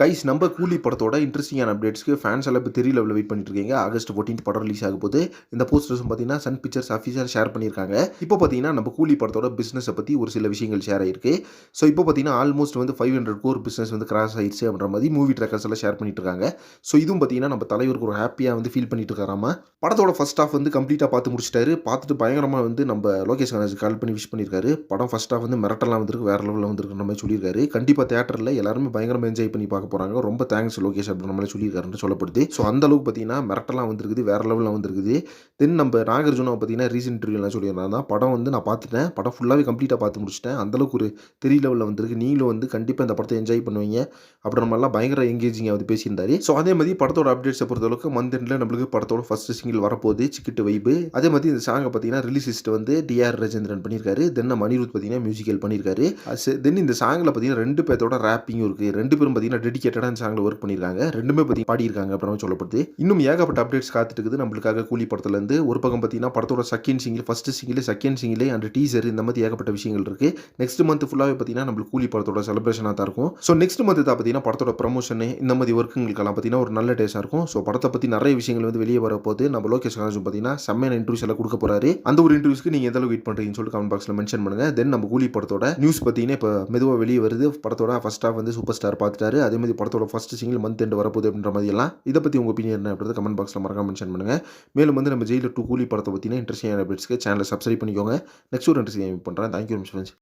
Guys நம்ம கூலி படத்தோட இன்ட்ரெஸ்டிங்கான அப்டேட்ஸ்க்கு ஃபேன்ஸ் எல்லாம் இப்போ தெரியல லெவலில் வெயிட் பண்ணிட்டு இருக்கீங்க ஆகஸ்ட் 14 படம் ரிலீஸ் ஆக போது இந்த போஸ்டர்ஸும் பார்த்தீங்கன்னா சன் பிக்சர்ஸ் அஃபீஷியல் ஷேர் பண்ணியிருக்காங்க. இப்போ பார்த்தீங்கன்னா நம்ம கூலி படத்தோட பிஸ்னஸை பற்றி ஒரு சில விஷயங்கள் ஷேர் ஆயிருக்கு. ஸோ இப்போ பார்த்தீங்கன்னா ஆல்மோஸ்ட் வந்து ஃபைவ் ஹண்ட்ரட் கோர் பிஸ்னஸ் வந்து கிராஸ் ஆயிடுச்சு அப்படின்ற மாதிரி மூவி ட்ராக்கர்ஸ் எல்லாம் ஷேர் பண்ணிட்டு இருக்காங்க ஸோ இதுவும் பார்த்தீங்கன்னா நம்ம தலைவருக்கு ஒரு ஹாப்பியாக வந்து ஃபீல் பண்ணிட்டு இருக்காராமா படத்தோட ஃபர்ஸ்ட் ஆஃப் வந்து கம்ப்ளீட்டாக பார்த்து முடிச்சிட்டாரு. பார்த்துட்டு பயங்கரமாக வந்து நம்ம லோகேஷ் கணேஷ் கால் பண்ணி விஷ் பண்ணியிருக்காரு. படம் ஃபர்ஸ்ட் ஆஃப் வந்து மிரட்டலாம் வந்துருக்கு வேற லெவலில் வந்துருக்குன்ற மாதிரி சொல்லியிருக்காரு. கண்டிப்பாக தேட்டரில் எல்லாருமே பயங்கரமாக என்ஜாய் பண்ணி பார்க்க போகிறாங்க ரொம்ப தேங்க்ஸ் லோகேஷ் அப்படின்ற நம்மளே சொல்லியிருக்காருன்னு சொல்லப்படுது. ஸோ அந்த அளவுக்கு பார்த்தீங்கன்னா மிரட்டலாம் வந்திருக்குது. வேற லெவலில் வந்திருக்குது. தென் நம்ம நாகார்ஜுனா பார்த்தீங்கன்னா ரீசெண்ட் இன்டர்வியூலாம் சொல்லியிருந்தாங்க படம் வந்து நான் பார்த்துட்டேன். படம் ஃபுல்லாகவே கம்ப்ளீட்டாக பார்த்து முடிச்சிட்டேன். அந்தளவுக்கு ஒரு தெரிய லெவலில் வந்திருக்கு. நீங்களும் வந்து கண்டிப்பாக இந்த படத்தை என்ஜாய் பண்ணுவீங்க. அப்படின்ற மாதிரிலாம் பயங்கர எங்கேஜிங்காக வந்து பேசியிருந்தாரு. ஸோ அதே மாதிரி படத்தோட அப்டேட்ஸை பொறுத்தளவுக்கு மந்த் எண்டில் நம்மளுக்கு படத்தோட ஃபர்ஸ்ட் சிங்கிள் வரப்போகுது. சிக்கிட்டு வைப்பு அதே மாதிரி இந்த சாங்கை பார்த்தீங்கன்னா ரிலீசிஸ்ட் வந்து டிஆர் ரஜேந்திரன் பண்ணியிருக்காரு. தென் மணிரூத் பார்த்தீங்கன்னா மியூசிக்கல் பண்ணியிருக்காரு. தென் இந்த சாங்கில் பார்த்தீங்கன்னா ரெண்டு பேர்த்தோட ரேப்பிங்கும் இருக்குது ரெண்டு பேரும் பார்த்தீங்கன்னா டெடிக்கேட்டடாக இந்த சாங்கில் ஒர்க் பண்ணியிருக்காங்க. ரெண்டுமே பற்றி பாடியிருக்காங்க அப்புறமா சொல்லப்படுது. இன்னும் ஏகப்பட்ட அப்டேட்ஸ் காத்துட்டு இருக்குது நம்மளுக்காக கூலி படத்துலேருந்து ஒரு பக்கம் பார்த்தீங்கன்னா படத்தோட second single first single second single and teaser இந்த மாதிரி ஏகப்பட்ட விஷயங்கள் இருக்குது நெக்ஸ்ட் மந்த் ஃபுல்லாகவே பார்த்தீங்கன்னா நம்மளுக்கு கூலி படத்தோட செலிப்ரேஷனாக தான் இருக்கும். ஸோ நெக்ஸ்ட் மந்த் தான் பார்த்தீங்கன்னா படத்தோட ப்ரமோஷன் இந்த மாதிரி ஒர்க்குங்களுக்கெல்லாம் பார்த்தீங்கன்னா ஒரு நல்ல டேஸாக இருக்கும். ஸோ படத்தை பற்றி நிறைய விஷயங்கள் வந்து வெளியே வரப்போது நம்ம லோகேஷ் கணேஷும் பார்த்தீங்கன்னா செம்மையான இன்டர்வியூஸ் எல்லாம் கொடுக்க போகிறாரு அந்த ஒரு இன்டர்வியூஸ்க்கு நீங்கள் எந்த அளவுக்கு வெயிட் பண்ணுறீங்கன்னு சொல்லிட்டு கமெண்ட் பாக்ஸில் மென்ஷன் பண்ணுங்கள் தென் நம்ம கூலி படத்தோட நியூஸ் பார்த்தீங்கன்னா இப்போ மெதுவாக வெளியே வருது. படத்தோட ஃபர்ஸ்ட் ஆஃப் வந்து சூப்பர் ஸ்டார் பார்த்துட்டாரு. அதே மாதிரி படத்தோட ஃபஸ்ட்டு சிங்கிள் மந்த் எண்டு வரப்போகுது அப்படின்ற மாதிரி எல்லாம் இதை பற்றி உங்கள் ஒப்பீனியன் என்ன கமெண்ட் பாக்ஸில் மறக்காம மென்ஷன் பண்ணுங்கள் மேலும் வந்து நம்ம ஜெயிலில் டூ கூலி படத்தை பற்றின இன்ட்ரெஸ்டிங் அப்டேட்ஸ்க்கு சேனலை சப்ஸ்கிரைப் பண்ணிக்கோங்க. நெக்ஸ்ட் ஒரு இன்ட்ரெஸ்டிங் பண்ணுறேன் தேங்க்யூ ஃப்ரெண்ட்ஸ்